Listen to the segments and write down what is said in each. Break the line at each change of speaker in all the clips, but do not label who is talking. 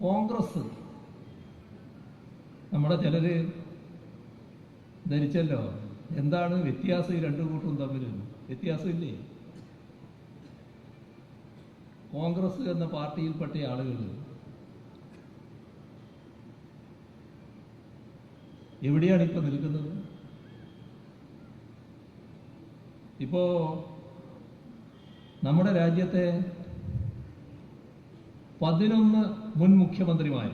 കോൺഗ്രസ്. നമ്മുടെ ചിലര് ധരിച്ചല്ലോ. എന്താണ് വ്യത്യാസം ഈ രണ്ടു കൂട്ടും തമ്മിൽ? വ്യത്യാസമില്ലേ? കോൺഗ്രസ് എന്ന പാർട്ടിയിൽപ്പെട്ട ആളുകൾ എവിടെയാണ് ഇപ്പൊ നിൽക്കുന്നത്? ഇപ്പോ നമ്മുടെ രാജ്യത്തെ പതിനൊന്ന് മുൻ മുഖ്യമന്ത്രിമാർ.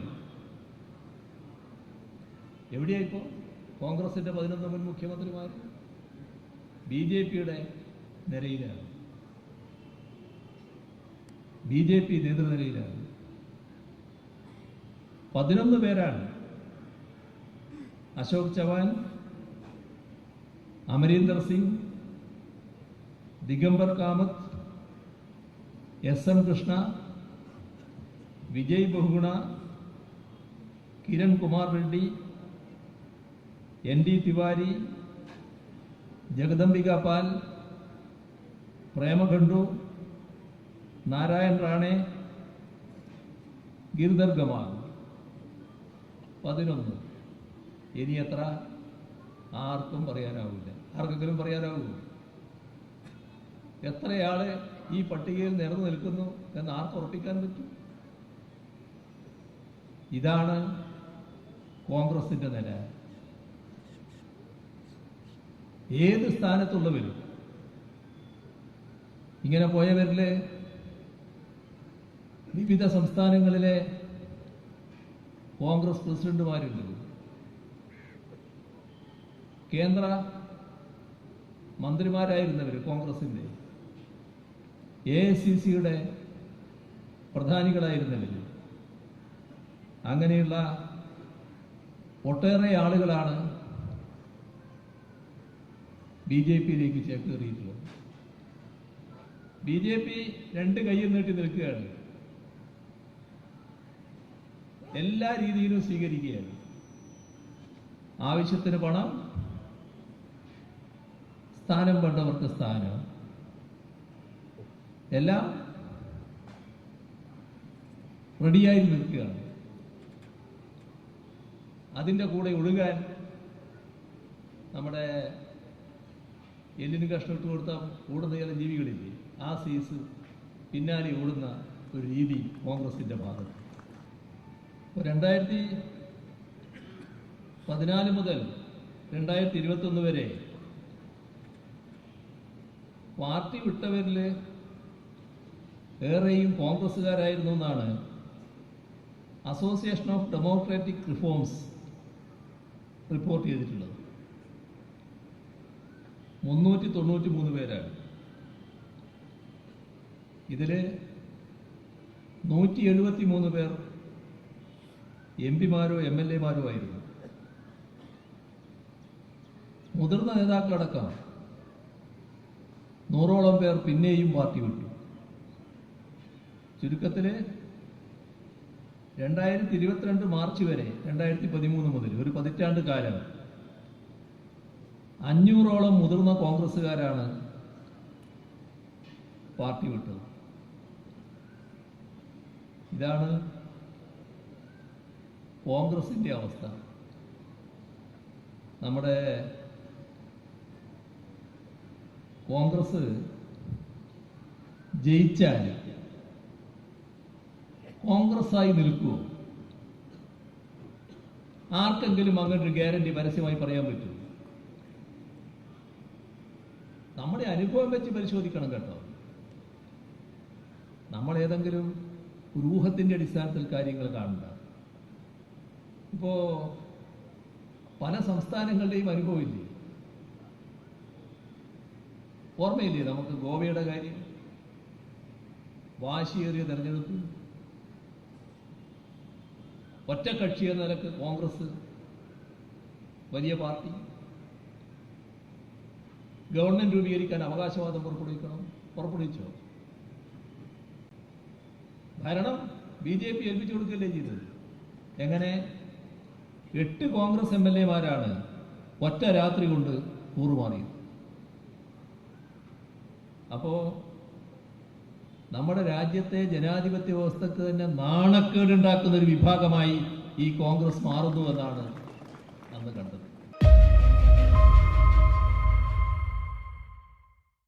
എവിടെയാ ഇപ്പോ കോൺഗ്രസിന്റെ പതിനൊന്ന് മുൻ മുഖ്യമന്ത്രിമാർ. ബി ജെ പിയുടെ നിരയിലാണ്. ബി ജെ പി നേതൃനിരയിലാണ് പതിനൊന്ന് പേരാണ്. Ashok Chavan Amarinder Singh Digambar Kamat S M Krishna Vijay Bahuguna Kiran Kumar Reddy N D Tiwari Jagdambika Pal Pema Khandu Narayan Rane Girdhar Gamar പതിനൊന്ന്. ഇനി എത്ര? ആർക്കും പറയാനാവില്ല. ആർക്കെങ്കിലും പറയാനാവില്ല എത്രയാൾ ഈ പട്ടികയിൽ നിറഞ്ഞു നിൽക്കുന്നു എന്ന് ആർക്ക് ഉറപ്പിക്കാൻ പറ്റും? ഇതാണ് കോൺഗ്രസിന്റെ നില. ഏത് സ്ഥാനത്തുള്ളവരും ഇങ്ങനെ പോയവരിൽ വിവിധ സംസ്ഥാനങ്ങളിലെ കോൺഗ്രസ് പ്രസിഡന്റുമാരുണ്ട്. കേന്ദ്ര മന്ത്രിമാരായിരുന്നവർ കോൺഗ്രസിന്റെ. എ ഐ സി സിയുടെ പ്രധാനികളായിരുന്നവർ അങ്ങനെയുള്ള ഒട്ടേറെ ആളുകളാണ് ബി ജെ പിയിലേക്ക് ചേക്കേറിയിട്ടുള്ളത്. ബി ജെ പി രണ്ട് കൈയും നീട്ടി നിൽക്കുകയാണ്. എല്ലാ രീതിയിലും സ്വീകരിക്കുകയാണ്. ആവശ്യത്തിന് പണം സ്ഥാനം വേണ്ടവർക്ക് സ്ഥാനം. എല്ലാം റെഡിയായി നിൽക്കുകയാണ്. അതിന്റെ കൂടെ ഒഴുകാൻ നമ്മുടെ എല്ലിന് കഷ്ടപ്പെട്ട് കൊടുത്ത ഓടുന്ന ചില ജീവികളില്ലേ ആ സീസ് പിന്നാലെ ഓടുന്ന ഒരു രീതി കോൺഗ്രസിന്റെ ഭാഗത്ത്. ഇപ്പോൾ രണ്ടായിരത്തി പതിനാല് മുതൽ രണ്ടായിരത്തി ഇരുപത്തൊന്ന് വരെ പാർട്ടി വിട്ടവരിൽ ഏറെയും കോൺഗ്രസ്സുകാരായിരുന്നു എന്നാണ് Association of Democratic Reforms report ചെയ്തിട്ടുള്ളത്. മുന്നൂറ്റി തൊണ്ണൂറ്റി മൂന്ന് പേരാണ്. ഇതിൽ നൂറ്റി എഴുപത്തി മൂന്ന് പേർ എം പിമാരോ എം എൽ എമാരോ ആയിരുന്നു. മുതിർന്ന നേതാക്കളടക്കം നൂറോളം പേർ പിന്നെയും പാർട്ടി വിട്ടു. ചുരുക്കത്തിൽ രണ്ടായിരത്തി ഇരുപത്തിരണ്ട് മാർച്ച് വരെ രണ്ടായിരത്തി പതിമൂന്ന് മുതൽ ഒരു പതിറ്റാണ്ട് കാലം അഞ്ഞൂറോളം മുതിർന്ന കോൺഗ്രസ്സുകാരാണ് പാർട്ടി വിട്ടത്. ഇതാണ് കോൺഗ്രസിന്റെ അവസ്ഥ. നമ്മുടെ കോൺഗ്രസ് ജയിച്ചാൽ കോൺഗ്രസ്സായി നിൽക്കുമോ ആർക്കെങ്കിലും അങ്ങനെ ഒരു ഗ്യാരണ്ടി പരസ്യമായി പറയാൻ പറ്റുമോ നമ്മുടെ അനുഭവം വെച്ച് പരിശോധിക്കണം കേട്ടോ. നമ്മൾ ഏതെങ്കിലും ഊഹത്തിന്റെ അടിസ്ഥാനത്തിൽ കാര്യങ്ങൾ കാണണ്ട ഇപ്പോ പല സംസ്ഥാനങ്ങളുടെയും അനുഭവമില്ലേ ഓർമ്മയില്ലേ നമുക്ക് ഗോവയുടെ കാര്യം? വാശിയേറിയ തെരഞ്ഞെടുപ്പ്. ഒറ്റക്കക്ഷി എന്ന നിലയ്ക്ക് കോൺഗ്രസ് വലിയ പാർട്ടി. ഗവൺമെന്റ് രൂപീകരിക്കാൻ അവകാശവാദം പുറപ്പെടുവിക്കണം പുറപ്പെടുവിച്ചോ? ഭരണം ബി ജെ പി ഏൽപ്പിച്ചു കൊടുക്കുകയല്ലേ ചെയ്തത്? എങ്ങനെ? എട്ട് കോൺഗ്രസ് എം എൽ എമാരാണ് ഒറ്റ രാത്രി കൊണ്ട് കൂറുമാറിയത്. അപ്പോ നമ്മുടെ രാജ്യത്തെ ജനാധിപത്യ വ്യവസ്ഥക്ക് തന്നെ നാണക്കേടുണ്ടാക്കുന്ന ഒരു വിഭാഗമായി ഈ കോൺഗ്രസ് മാറുന്നു എന്നാണ് അന്ന് കണ്ടത്.